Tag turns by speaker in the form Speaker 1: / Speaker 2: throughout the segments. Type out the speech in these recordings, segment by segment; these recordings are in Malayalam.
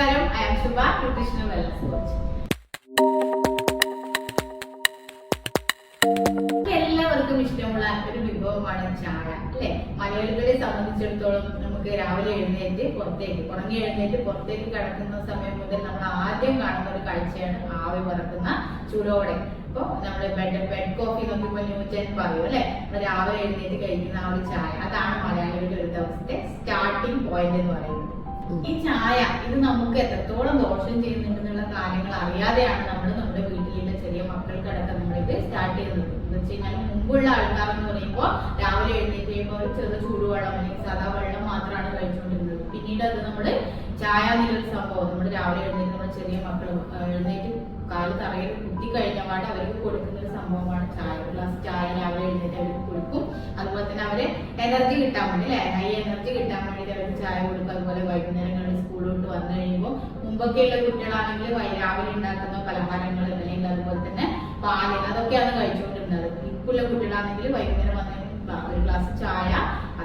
Speaker 1: നമസ്കാരം. I am Shubha nutritional wellness coach എല്ലാവർക്കും ഇഷ്ടമുള്ള ഒരു വിഭവമാണ് ചായ അല്ലെ? മലയാളികളെ സംബന്ധിച്ചിടത്തോളം നമുക്ക് രാവിലെ എഴുന്നേറ്റ് പുറത്തേക്ക് ഉറങ്ങി എഴുന്നേറ്റ് പുറത്തേക്ക് കിടക്കുന്ന സമയം മുതൽ നമ്മൾ ആദ്യം കാണുന്ന ഒരു കാഴ്ചയാണ് ആവി പറക്കുന്ന ചൂടോടെ. ഇപ്പൊ നമ്മൾ ബെഡ് ബെഡ് കോഫി എന്നൊക്കെ ഇപ്പൊ ന്യൂജൻ പറയും അല്ലെ? രാവിലെ എഴുന്നേറ്റ് കഴിക്കുന്ന ആ ഒരു ചായ അതാണ് മലയാളികളുടെ ഒരു ദിവസത്തെ സ്റ്റാർട്ടിംഗ് പോയിന്റ് എന്ന് പറയുന്നത്. ഈ ചായ ഇത് നമുക്ക് എത്രത്തോളം ദോഷം ചെയ്യുന്നുണ്ടെന്നുള്ള കാര്യങ്ങൾ അറിയാതെയാണ് നമ്മൾ നമ്മുടെ വീട്ടിലുള്ള ചെറിയ മക്കൾക്കടക്കം നമ്മളിത് സ്റ്റാർട്ട് ചെയ്യുന്നത്. എന്ന് വെച്ച് കഴിഞ്ഞാൽ മുമ്പുള്ള ആൾക്കാർ എന്ന് പറയുമ്പോൾ രാവിലെ എഴുന്നേറ്റ് കഴിയുമ്പോൾ ചെറിയ ചെറു ചൂടുവെള്ളം അല്ലെങ്കിൽ സാധാ വെള്ളം മാത്രമാണ് കഴിച്ചുകൊണ്ടിരുന്നത്. പിന്നീട് അത് നമ്മൾ ചായ എന്നുള്ളൊരു സംഭവം നമ്മൾ രാവിലെ എഴുന്നേറ്റ് ചെറിയ മക്കൾ എഴുന്നേറ്റ് കാൽ തറയിൽ കുത്തി കഴിഞ്ഞ പാട് അവർക്ക് കൊടുക്കുന്ന ഒരു സംഭവമാണ് ചായ. ഗ്ലാസ് ചായ രാവിലെ എഴുന്നേറ്റ് അവർക്ക് കൊടുക്കും. അതുപോലെ തന്നെ അവർ എനർജി കിട്ടാൻ വേണ്ടി അല്ലെ? ഹൈ എനർജി കിട്ടാൻ വേണ്ടി അവർക്ക് ചായ കൊടുക്കും. അതുപോലെ വൈകുന്നേരങ്ങളിൽ സ്കൂളിലോട്ട് വന്നു കഴിയുമ്പോൾ മുമ്പൊക്കെയുള്ള കുട്ടികളാണെങ്കിൽ രാവിലെ ഉണ്ടാക്കുന്ന പലഹാരങ്ങൾ അല്ലെങ്കിൽ അതുപോലെ തന്നെ പാൽ അതൊക്കെയാണ് കഴിച്ചുകൊണ്ടിരുന്നത്. ഇപ്പോഴുള്ള കുട്ടികളാണെങ്കിൽ വൈകുന്നേരം വന്നു ഒരു ഗ്ലാസ് ചായ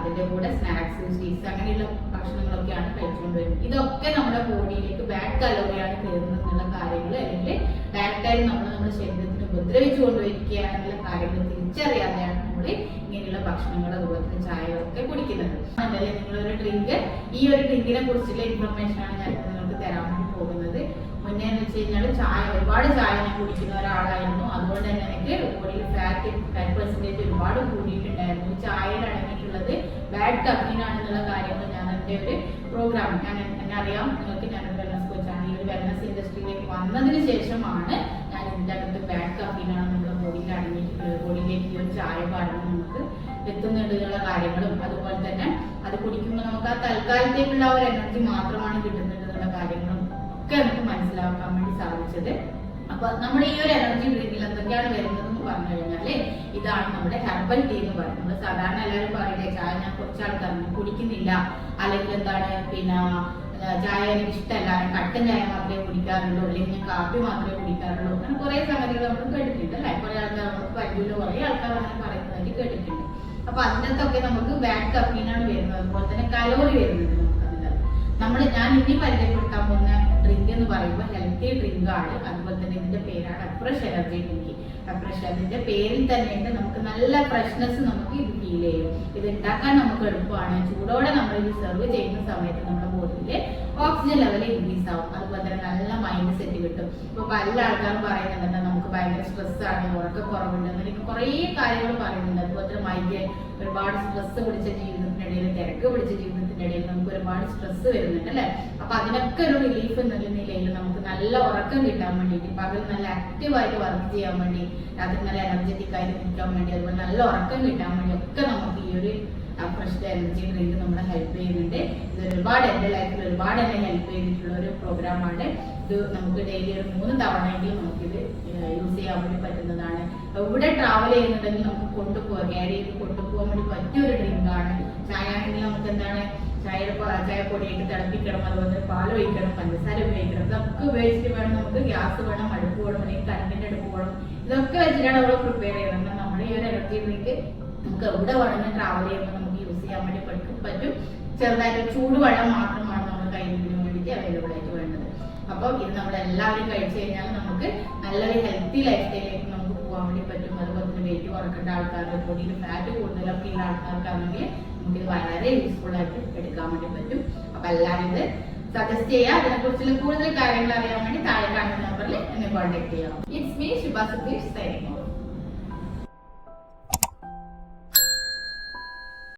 Speaker 1: അതിന്റെ കൂടെ സ്നാക്സ് സ്വീറ്റ്സ് അങ്ങനെയുള്ള ഭക്ഷണങ്ങളൊക്കെയാണ് കഴിച്ചുകൊണ്ട് വരുന്നത് ഇതൊക്കെ നമ്മുടെ ബോഡിയിലേക്ക് ബാഡ് കലോറിയാണ് കയറുന്നത് എന്നുള്ള കാര്യങ്ങൾ അല്ലെങ്കിൽ ഡയറക്റ്റായി നമ്മൾ നമ്മുടെ ശരീരത്തിന് ഉപദ്രവിച്ചു കൊണ്ടുവരികയാണെന്നുള്ള കാര്യങ്ങൾ തിരിച്ചറിയാതെയാണ് നമ്മൾ ഇങ്ങനെയുള്ള ഭക്ഷണങ്ങൾ അതുപോലെ തന്നെ ചായകളൊക്കെ കുടിക്കുന്നത്. അതല്ലേ നിങ്ങളൊരു ഡ്രിങ്ക് ഈ ഒരു ഡ്രിങ്കിനെ കുറിച്ചുള്ള ഇൻഫർമേഷൻ ആണ് ഞാൻ നിങ്ങൾക്ക് തരാൻ പോകുന്നത്. മുന്നേ എന്ന് വെച്ച് കഴിഞ്ഞാൽ ചായ ഒരുപാട് ചായ ഞാൻ കുടിക്കുന്ന ഒരാളായിരുന്നു. അതുകൊണ്ട് തന്നെ എനിക്ക് ബോഡിയിൽ ഫാറ്റ് ഫാറ്റ് പെർസെന്റേജ് ഒരുപാട് കൂടിയിട്ടുണ്ടായിരുന്നു. ചായയിൽ അടങ്ങിയിട്ടുള്ളത് ബാഡ് കഫീൻ ആണെന്നുള്ള കാര്യങ്ങൾ ഞാൻ എന്റെ ഒരു പ്രോഗ്രാം ഞാൻ എന്നെ അറിയാം നിങ്ങൾക്ക് ഞാൻ വെൽനസ് കോച്ചാണ് ഈ ഒരു വെൽനസ് ഇൻഡസ്ട്രിയിലേക്ക് വന്നതിന് ശേഷമാണ് ഞാൻ ഇതിന്റെ അകത്ത് ബാഡ് കഫീൻ ആണ് നമ്മുടെ ബോഡിയിൽ അടങ്ങിയിട്ടുള്ളത് ബോഡിയിലേക്ക് ഒരു ചായ പാടുന്നത് നമുക്ക് എത്തുന്നുണ്ട് എന്നുള്ള കാര്യങ്ങളും അതുപോലെ തന്നെ അത് കുടിക്കുമ്പോൾ നമുക്ക് ആ തൽക്കാലത്തേക്കുള്ള ഒരു എനർജി മാത്രമാണ് കിട്ടുന്നത് എന്നുള്ള കാര്യങ്ങളും ഒക്കെ നമുക്ക് മനസ്സിലാക്കാൻ വേണ്ടി സാധിച്ചത്. അപ്പൊ നമ്മുടെ ഈ ഒരു എനർജി ഡ്രിങ്കിൽ എന്തൊക്കെയാണ് വരുന്നത് എന്ന് പറഞ്ഞു കഴിഞ്ഞാൽ ഇതാണ് നമ്മുടെ ഹെർബൽ ടീ എന്ന് പറയുന്നത്. സാധാരണ എല്ലാവരും പറയില്ലേ ചായ ഞാൻ കുറച്ച് ആൾക്കാർ കുടിക്കുന്നില്ല. അല്ലെങ്കിൽ എന്താണ് പിന്നെ ചായ എനിക്ക് ഇഷ്ടമല്ല കട്ടൻ ചായ മാത്രമേ കുടിക്കാറുള്ളൂ. അല്ലെങ്കിൽ ഞാൻ കാപ്പി മാത്രമേ കുടിക്കാറുള്ളൂ. അങ്ങനെ കുറെ സംഗതികൾ നമ്മൾ കേട്ടിട്ടുണ്ട് അല്ലെ? കുറെ ആൾക്കാർ നമുക്ക് പരിചയമുള്ള കുറെ ആൾക്കാർ അങ്ങനെ പറയുന്നതായിട്ട് കേട്ടിട്ടുണ്ട്. അപ്പൊ അതിനകത്തൊക്കെ നമുക്ക് ബാക്ക് കഫീനാണ് വരുന്നത്. അതുപോലെ തന്നെ കലോറി വരുന്നത് നമുക്ക് അതിനകത്ത്. നമ്മൾ ഞാൻ ഇനി പരിചയപ്പെടുത്താൻ പോകുന്ന ഡ്രിങ്ക് എന്ന് പറയുമ്പോൾ ഹെൽത്തി ഡ്രിങ്ക് ആണ്. അതുപോലെ തന്നെ ഇതിന്റെ പേരാണ് അപ്രഷ് എനർജി ഡ്രിങ്ക് അപ്രഷ് അതിന്റെ പേരിൽ തന്നെ നമുക്ക് നല്ല ഫ്രഷ്നെസ് നമുക്ക് ഇത് ഫീൽ ചെയ്യും. ഇത് ഉണ്ടാക്കാൻ നമുക്ക് എളുപ്പമാണ്. ചൂടോടെ നമ്മൾ ഇത് സെർവ് ചെയ്യുന്ന സമയത്ത് നമ്മുടെ ബോഡിയിൽ ഓക്സിജൻ ലെവൽ ഇൻക്രീസ് ആവും അതുപോലെ തന്നെ നല്ല മൈൻഡ് സെറ്റ് കിട്ടും. ഇപ്പൊ പല ആൾക്കാരും പറയുന്നുണ്ട് നമുക്ക് ഭയങ്കര സ്ട്രെസ് ആണ് ഉറക്കക്കുറവുണ്ട് അങ്ങനെയൊക്കെ കുറേ കാര്യങ്ങൾ പറയുന്നുണ്ട്. അതുപോലെ തന്നെ മൈഗ്രൈൻ ഒരുപാട് സ്ട്രെസ് പിടിച്ച ജീവിതത്തിനിടയിൽ തിരക്ക് പിടിച്ച ജീവിതത്തിനിടയിൽ നമുക്ക് ഒരുപാട് സ്ട്രെസ് വരുന്നുണ്ട് അല്ലെ? അപ്പൊ അതിനൊക്കെ ഒരു റിലീഫ് എന്നുള്ള നിലയിൽ നമുക്ക് നല്ല ഉറക്കം കിട്ടാൻ വേണ്ടിയിട്ട് പകൽ നല്ല ആക്റ്റീവായിട്ട് വർക്ക് ചെയ്യാൻ വേണ്ടി രാത്രി നല്ല എനർജറ്റിക് ആയിട്ട് നിൽക്കാൻ വേണ്ടി അതുപോലെ നല്ല ഉറക്കം കിട്ടാൻ വേണ്ടി ഒക്കെ നമുക്ക് ഈ ഒരു ഫ്രഷ് എനർജി ഡ്രിങ്ക് നമ്മളെ ഹെൽപ്പ് ചെയ്യുന്നുണ്ട്. ഇത് ഒരുപാട് എന്റെ ലൈഫിൽ ഒരുപാട് എന്നെ ഹെൽപ്പ് ചെയ്തിട്ടുള്ള ഒരു പ്രോഗ്രാമാണ് ഇത് നമുക്ക് ഡെയിലി ഒരു മൂന്ന് തവണയെങ്കിലും നമുക്കിത് യൂസ് ചെയ്യാൻ വേണ്ടി പറ്റുന്നതാണ്. എവിടെ ട്രാവൽ ചെയ്യുന്നുണ്ടെങ്കിൽ നമുക്ക് കൊണ്ടുപോകാം ക്യാരി ചെയ്ത് കൊണ്ടുപോകാൻ വേണ്ടി പറ്റിയ ഒരു ഡ്രിങ്കാണ് ചായ ആണെങ്കിൽ നമുക്ക് എന്താണ്? ചായയുടെ ചായപ്പൊടിയിട്ട് തിളപ്പിക്കണം. അതുപോലെ പാൽ ഒഴിക്കണം പഞ്ചസാര ഉപയോഗിക്കണം ഇതൊക്കെ ഉപയോഗിച്ചിട്ട് വേണം നമുക്ക് ഗ്യാസ് വേണം അടുപ്പ് വേണം അല്ലെങ്കിൽ കറണ്ടിന്റെ അടുപ്പ് വേണം. ഇതൊക്കെ വെച്ചിട്ടാണ് നമ്മൾ പ്രിപ്പയർ ചെയ്യുന്നത്. നമ്മൾ ഈ ഒരു ഡ്രിങ്ക് നമുക്ക് എവിടെ വേണമെങ്കിലും ട്രാവൽ ചെയ്യുമ്പോൾ നമുക്ക് യൂസ് ചെയ്യാൻ വേണ്ടി പറ്റും പറ്റും. ചെറുതായിട്ട് ചൂടുവെള്ളം മാത്രമാണ് നമ്മൾ കഴിക്കുന്നതിന് വേണ്ടിയിട്ട് അവൈലബിൾ ആയിട്ട് വേണ്ടത്. അപ്പോൾ ഇത് നമ്മൾ എല്ലാവരും കഴിച്ചു കഴിഞ്ഞാൽ നമുക്ക് നല്ലൊരു ഹെൽത്തി ലൈഫ് സ്റ്റൈലിലേക്ക് നമുക്ക് പോകാൻ വേണ്ടി പറ്റും. അതുപോലെ തന്നെ വെയിറ്റ് കുറക്കേണ്ട ആൾക്കാർക്ക് ബോഡിയിൽ ഫാറ്റ് കൂടുതലൊക്കെ ഉള്ള ആൾക്കാർക്കാണെങ്കിൽ നമുക്ക് ഇത് വളരെ യൂസ്ഫുൾ ആയിട്ട് എടുക്കാൻ വേണ്ടി പറ്റും. അപ്പൊ എല്ലാവരും ഇത് സജസ്റ്റ് ചെയ്യുക. അതിനെക്കുറിച്ചുള്ള കൂടുതൽ കാര്യങ്ങൾ അറിയാൻ വേണ്ടി താഴെ കാണുന്ന നമ്പറിൽ എന്നെ കോൺടാക്ട് ചെയ്യാം it's me Shubhas Sudheesh signing